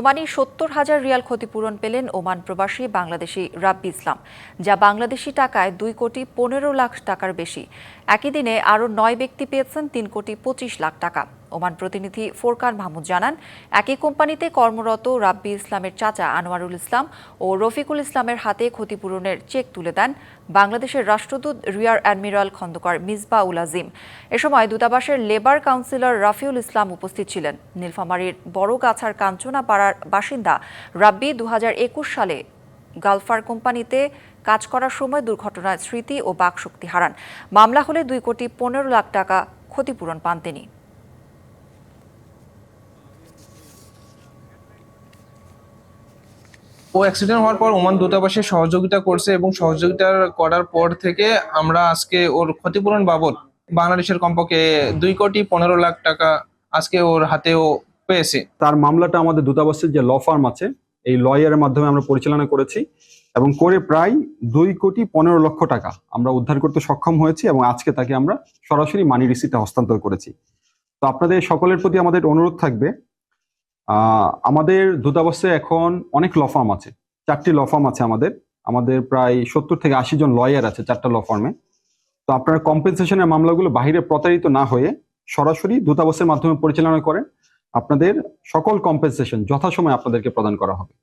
Omani সত্তর হাজার Real ক্ষতিপূরণ পেলেন ওমান প্রবাসী বাংলাদেশি রাব্বি ইসলাম, যা বাংলাদেশি টাকায় দুই কোটি পনেরো লাখ টাকার বেশি। একই দিনে আরও নয় ব্যক্তি পেয়েছেন তিন কোটি পঁচিশ লাখ টাকা। ওমান প্রতিনিধি ফোরকান মাহমুদ জানান, একই কোম্পানিতে কর্মরত রাব্বি ইসলামের চাচা আনোয়ারুল ইসলাম ও রফিকুল ইসলামের হাতে ক্ষতিপূরণের চেক তুলে দেন বাংলাদেশের রাষ্ট্রদূত রিয়ার অ্যাডমিরাল খন্দকার মিসবা উল আজিম। এ সময় দূতাবাসের লেবার কাউন্সিলর রাফিউল ইসলাম উপস্থিত ছিলেন। নীলফামারীর বড়গাছার কাঞ্চনা পাড়ার বাসিন্দা রাব্বি দু হাজার একুশ সালে গালফার কোম্পানিতে কাজ করার সময় দুর্ঘটনায় স্মৃতি ও বাকশক্তি হারান। মামলা হলে দুই কোটি পনেরো লাখ টাকা ক্ষতিপূরণ পান তিনি। ও অ্যাক্সিডেন্ট হওয়ার পর ওমান দূতাবাসে সহযোগিতা করছে এবং সহযোগিতা করার পর থেকে আমরা আজকে ওর ক্ষতিপূরণ বাবদ বাংলাদেশের কমপক্ষে দুই কোটি পনেরো লাখ টাকা আজকে ওর হাতেও পেয়েছে। তার মামলাটা আমাদের দূতাবাসের যে ল ফার্ম আছে, এই লয়ারের মাধ্যমে আমরা পরিচালনা করেছি এবং করে প্রায় দুই কোটি পনেরো লক্ষ টাকা আমরা উদ্ধার করতে সক্ষম হয়েছি এবং আজকে তাকে আমরা সরাসরি মানি রিসিটে হস্তান্তর করেছি। তো আপনাদের সকলের প্রতি আমাদের অনুরোধ থাকবে আমাদের দূতাবাসে এখন অনেক লফার্ম ফার্ম আছে। চারটি লফার্ম ফার্ম আছে আমাদের। আমাদের প্রায় সত্তর থেকে আশি জন লয়ার আছে চারটা ল ফার্মে তো আপনারা কম্পেনসেশনের মামলাগুলো বাহিরে প্রতারিত না হয়ে সরাসরি দূতাবাসের মাধ্যমে পরিচালনা করেন। আপনাদের সকল কম্পেনসেশন যথাসময়ে আপনাদেরকে প্রদান করা হবে।